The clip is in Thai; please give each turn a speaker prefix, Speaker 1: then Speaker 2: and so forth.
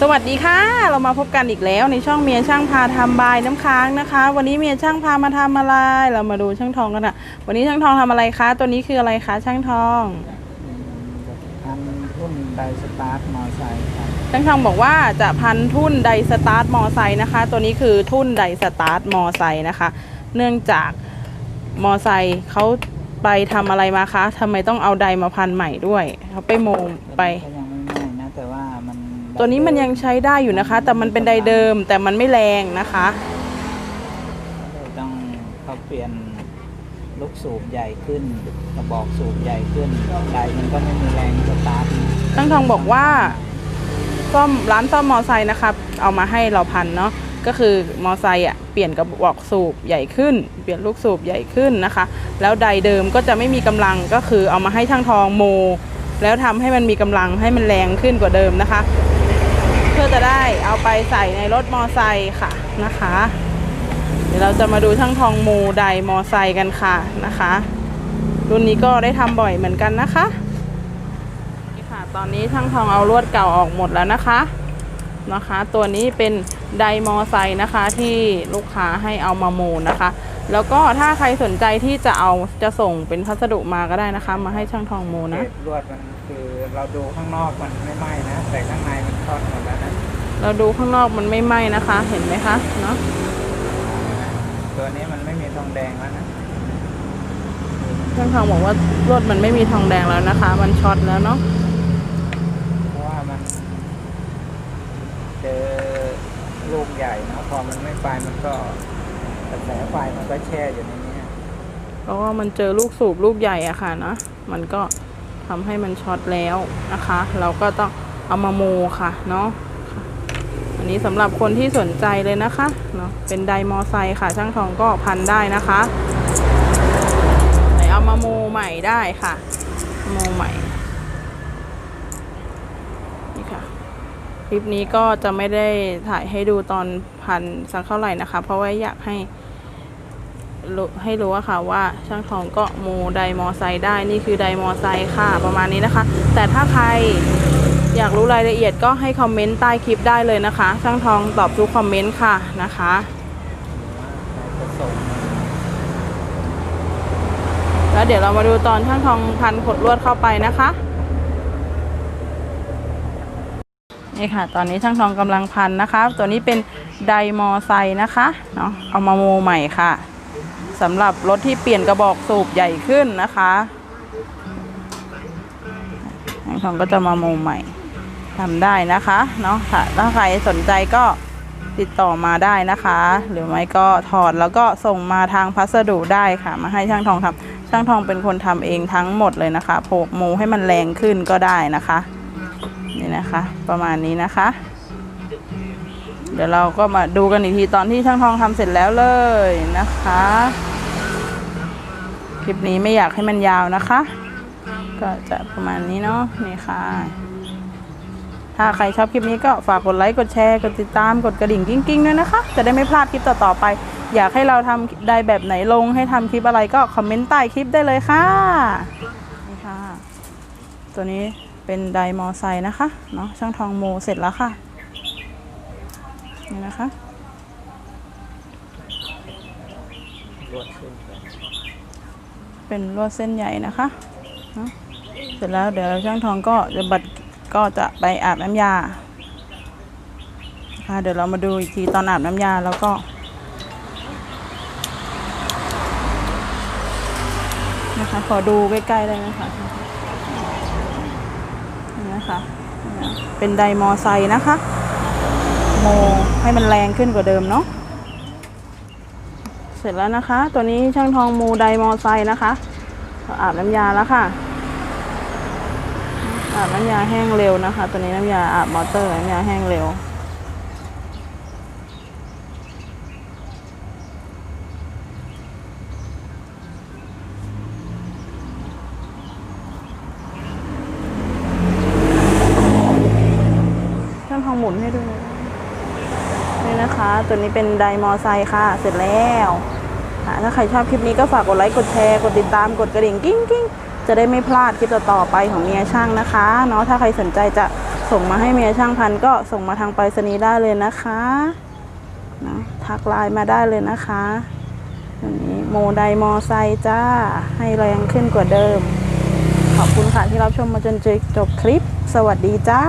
Speaker 1: สวัสดีค่ะ เรามาพบกันอีกแล้วในช่องเมียช่างพาทำบายน้ำค้างนะคะ วันนี้เมียช่างพามาทำอะไร เรามาดูช่างทองกันค่ะ วันนี้ช่างทองทำอะไรคะ ตัวนี้คืออะไรคะช่างทอง
Speaker 2: ทำรุ่นไดสตาร์ทมอไซค์ครับ
Speaker 1: ช่างทองบอกว่าจะพันทุ่นไดสตาร์ทมอไซค์นะคะ ตัวนี้คือทุ่นไดสตาร์ทมอไซค์นะคะ เนื่องจากมอไซค์เขาไปทำอะไรมาคะทำไมต้องเอาไดมาพันใหม่ด้วยเขาไปโมงไป
Speaker 2: ก็ยังไม่ไหม้นะแต่ว่ามัน
Speaker 1: ตัวนี้มันยังใช้ได้อยู่นะคะ แต่มันเป็นไดเดิมแต่มันไม่แรงนะคะ
Speaker 2: ก็เลยต้องเขาเปลี่ยนลูกสูบใหญ่ขึ้นกระบอกสูบใหญ่ขึ้นไดมันก็ไม่มีแรงสตาร์ท
Speaker 1: ช่างทองบอกว่าซ่อมร้านซ่อมมอไซค์นะครับ เอามาให้เราพันเนาะก็คือมอไซค์อะเปลี่ยนกระบอกสูบใหญ่ขึ้น เปลี่ยนลูกสูบใหญ่ขึ้นนะคะ แล้วไดเดิมก็จะไม่มีกำลังก็คือเอามาให้ช่างทองโม แล้วทำให้มันมีกำลังให้มันแรงขึ้นกว่าเดิมนะคะเพื่อจะได้เอาไปใส่ในรถมอไซค์ค่ะนะคะ เดี๋ยวเราจะมาดูช่างทองโมไดมอไซค์กันค่ะนะคะ รุ่นนี้ก็ได้ทำบ่อยเหมือนกันนะคะนี่ค่ะ ตอนนี้ช่างทองเอาลวดเก่าออกหมดแล้วนะคะนะคะ ตัวนี้เป็นไดมอไซค์นะคะที่ลูกค้าให้เอามาโมนะคะ แล้วก็ถ้าใครสนใจที่จะเอาจะส่งเป็นพัสดุมาก็ได้นะคะ มาให้ช่างทองโม
Speaker 2: เศ
Speaker 1: นะ
Speaker 2: ลวดมัน คือเราดูข้างนอกมันไม่ไหม้นะ แต่ข้างในมันทอดหมดแล้วนะ
Speaker 1: เราดูข้างนอกมันไม่ไหม้นะคะ เห็นไหมคะเนาะ
Speaker 2: ตัวนี้มันไม่มีทองแดงแล้วนะ
Speaker 1: ช่างทองบอกว่าลวดมันไม่มีทองแดงแล้วนะคะ มันช็อตแล้วเนาะ
Speaker 2: เพราะว่ามันเจอลูกใหญ่เนอะพอมันไม่ไปมันก็กระแสไฟมันก็แช่อยู่ในนี้
Speaker 1: เพราะว่ามันเจอลูกสูบลูกใหญ่อะค่ะนะมันก็ ทำให้มันช็อตแล้วนะคะ เราก็ต้องเอามาโมค่ะเนาะอันนี้สำหรับคนที่สนใจเลยนะคะเนาะเป็นไดมอไซค่ะ ช่างทองก็พันได้นะคะไหนเอามาโมใหม่ได้ค่ะ โมใหม่นี่ค่ะคลิปนี้ก็จะไม่ได้ถ่ายให้ดูตอนพันสักเท่าไหร่นะคะ เพราะว่าอยากให้ ให้รู้ว่าค่ะว่าช่างทองก็โมไดมอไซค์ได้นี่คือไดมอไซค์ค่ะประมาณนี้นะคะ แต่ถ้าใครอยากรู้รายละเอียดก็ให้คอมเมนต์ใต้คลิปได้เลยนะคะ ช่างทองตอบทุกคอมเมนต์ค่ะนะคะแล้วเดี๋ยวเรามาดูตอนช่างทองพันขดลวดเข้าไปนะคะนี่ค่ะ ตอนนี้ช่างทองกำลังพันนะคะ ตัวนี้เป็นไดมอไซค์นะคะเนาะเอามาโมใหม่ค่ะ สำหรับรถที่เปลี่ยนกระบอกสูบใหญ่ขึ้นนะคะช่างทองก็จะมาโมใหม่ทำได้นะคะเนาะถ้าใครสนใจก็ติดต่อมาได้นะคะ หรือไม่ก็ถอดแล้วก็ส่งมาทางพัสดุได้ค่ะ มาให้ช่างทองทำช่างทองเป็นคนทำเองทั้งหมดเลยนะคะโผกโมให้มันแรงขึ้นก็ได้นะคะ นี่นะคะ ประมาณนี้นะคะ เดี๋ยวเราก็มาดูกันอีกทีตอนที่ช่างทองทำเสร็จแล้วเลยนะคะ ลิปนี้ไม่อยากให้มันยาวนะคะ ก็จะประมาณนี้เนาะนี่ค่ะ ถ้าใครชอบคลิปนี้ก็ฝากกดไลค์กดแชร์กดติดตามกดกระดิ่งกิ้งๆด้วยนะคะ จะได้ไม่พลาดคลิปต่อๆไป อยากให้เราทำได้แบบไหนลงให้ทำคลิปอะไรก็คอมเมนต์ใต้คลิปได้เลยค่ะนี่ค่ะ ตัวนี้เป็นไดมอไซค์นะคะเนาะช่างทองโมเสร็จแล้วค่ะนี่นะคะ
Speaker 2: ลวดขึ้น
Speaker 1: เป็นลวดเส้นใหญ่นะคะ เสร็จแล้วเดี๋ยวช่างทองก็จะบัดก็จะไปอาบน้ำยาค่ะเดี๋ยวเรามาดูอีกทีตอนอาบน้ำยาแล้วก็นะคะขอดูใกล้ๆได้ไหมคะนี่นะคะเป็นไดมอไซค์นะคะ โมให้มันแรงขึ้นกว่าเดิมเนาะ เสร็จแล้วนะคะ ตัวนี้ช่างทองมูไดมอไซค์นะคะอาบน้ำยาแล้วค่ะ อาบน้ำยาแห้งเร็วนะคะ ตัวนี้น้ำยาอาบมอเตอร์น้ำยาแห้งเร็ว นี่นะคะ ตัวนี้เป็นไดมอไซค่ะ เสร็จแล้วถ้าใครชอบคลิปนี้ก็ฝากกดไลค์ กดแชร์ กดติดตาม กดกระดิ่งกิ้งกิ้งจะได้ไม่พลาดคลิปต่อไปของเมียช่างนะคะ เนาะถ้าใครสนใจจะส่งมาให้เมียช่างพันก็ส่งมาทางไปรษณีย์ได้เลยนะคะนะทักไลน์มาได้เลยนะคะตัวนี้โมไดมอไซจ้า ให้แรงขึ้นกว่าเดิม ขอบคุณค่ะที่รับชมมาจนจบคลิป สวัสดีจ้า